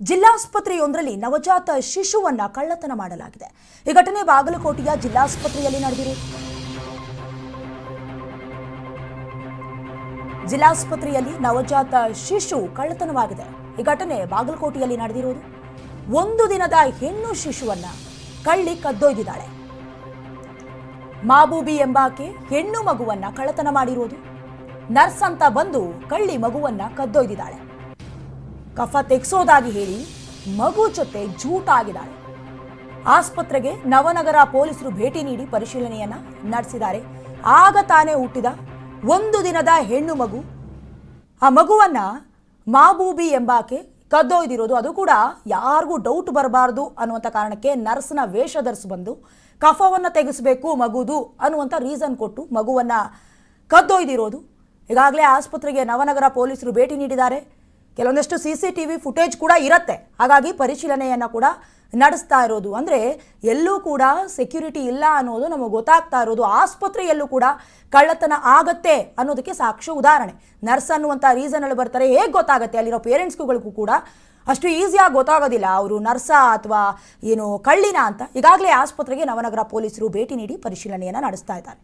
ಜಿಲ್ಲಾಸ್ಪತ್ರೆಯೊಂದರಲ್ಲಿ ನವಜಾತ ಶಿಶುವನ್ನ ಕಳ್ಳತನ ಮಾಡಲಾಗಿದೆ. ಈ ಘಟನೆ ಬಾಗಲಕೋಟೆಯ ಜಿಲ್ಲಾಸ್ಪತ್ರೆಯಲ್ಲಿ ನಡೆದಿದೆ. ಜಿಲ್ಲಾಸ್ಪತ್ರೆಯಲ್ಲಿ ನವಜಾತ ಶಿಶು ಕಳ್ಳತನವಾಗಿದೆ. ಈ ಘಟನೆ ಬಾಗಲಕೋಟೆಯಲ್ಲಿ ನಡೆದಿರುವುದು. ಒಂದು ದಿನದ ಹೆಣ್ಣು ಶಿಶುವನ್ನ ಕಳ್ಳಿ ಕದ್ದೊಯ್ದಿದ್ದಾಳೆ. ಮಾಬೂಬಿ ಎಂಬಾಕೆ ಹೆಣ್ಣು ಮಗುವನ್ನ ಕಳ್ಳತನ ಮಾಡಿರುವುದು. ನರ್ಸ್ ಅಂತ ಬಂದು ಕಳ್ಳಿ ಮಗುವನ್ನ ಕದ್ದೊಯ್ದಿದ್ದಾಳೆ. ಕಫ ತೆಗೆಸೋದಾಗಿ ಹೇಳಿ ಮಗು ಜೊತೆ ಜೂಟಾಗಿದ್ದಾಳೆ ಆಸ್ಪತ್ರೆಗೆ ನವನಗರ ಪೊಲೀಸರು ಭೇಟಿ ನೀಡಿ ಪರಿಶೀಲನೆಯನ್ನ ನಡೆಸಿದ್ದಾರೆ. ಆಗ ತಾನೇ ಹುಟ್ಟಿದ ಒಂದು ದಿನದ ಹೆಣ್ಣು ಮಗು. ಆ ಮಗುವನ್ನ ಮಾಬೂಬಿ ಎಂಬಾಕೆ ಕದ್ದೊಯ್ದಿರೋದು. ಅದು ಕೂಡ ಯಾರಿಗೂ ಡೌಟ್ ಬರಬಾರ್ದು ಅನ್ನುವಂಥ ಕಾರಣಕ್ಕೆ ನರ್ಸ್ನ ವೇಷ ಧರಿಸಿ ಬಂದು ಕಫವನ್ನು ತೆಗೆಸಬೇಕು ಮಗುದು ಅನ್ನುವಂಥ ರೀಸನ್ ಕೊಟ್ಟು ಮಗುವನ್ನು ಕದ್ದೊಯ್ದಿರೋದು. ಈಗಾಗಲೇ ಆಸ್ಪತ್ರೆಗೆ ನವನಗರ ಪೊಲೀಸರು ಭೇಟಿ ನೀಡಿದ್ದಾರೆ. ಕೆಲವೊಂದಷ್ಟು C C T V footage ಕೂಡ ಇರುತ್ತೆ. ಹಾಗಾಗಿ ಪರಿಶೀಲನೆಯನ್ನು ಕೂಡ ನಡೆಸ್ತಾ ಇರೋದು. ಅಂದರೆ ಎಲ್ಲೂ ಕೂಡ ಸೆಕ್ಯೂರಿಟಿ ಇಲ್ಲ ಅನ್ನೋದು ನಮಗೆ ಗೊತ್ತಾಗ್ತಾ ಇರೋದು. ಆಸ್ಪತ್ರೆಯಲ್ಲೂ ಕೂಡ ಕಳ್ಳತನ ಆಗತ್ತೆ ಅನ್ನೋದಕ್ಕೆ ಸಾಕ್ಷ್ಯ ಉದಾಹರಣೆ. ನರ್ಸ್ ಅನ್ನುವಂಥ ರೀಸನಲ್ಲಿ ಬರ್ತಾರೆ, ಹೇಗೆ ಗೊತ್ತಾಗುತ್ತೆ? ಅಲ್ಲಿರೋ ಪೇರೆಂಟ್ಸ್ಗಳಿಗೂ ಕೂಡ ಅಷ್ಟು ಈಸಿಯಾಗಿ ಗೊತ್ತಾಗೋದಿಲ್ಲ. ಅವರು ನರ್ಸಾ ಅಥವಾ ಏನು ಕಳ್ಳಿನ ಅಂತ ಈಗಾಗಲೇ ಆಸ್ಪತ್ರೆಗೆ ನವನಗರ ಪೊಲೀಸರು ಭೇಟಿ ನೀಡಿ ಪರಿಶೀಲನೆಯನ್ನು ನಡೆಸ್ತಾ ಇದ್ದಾರೆ.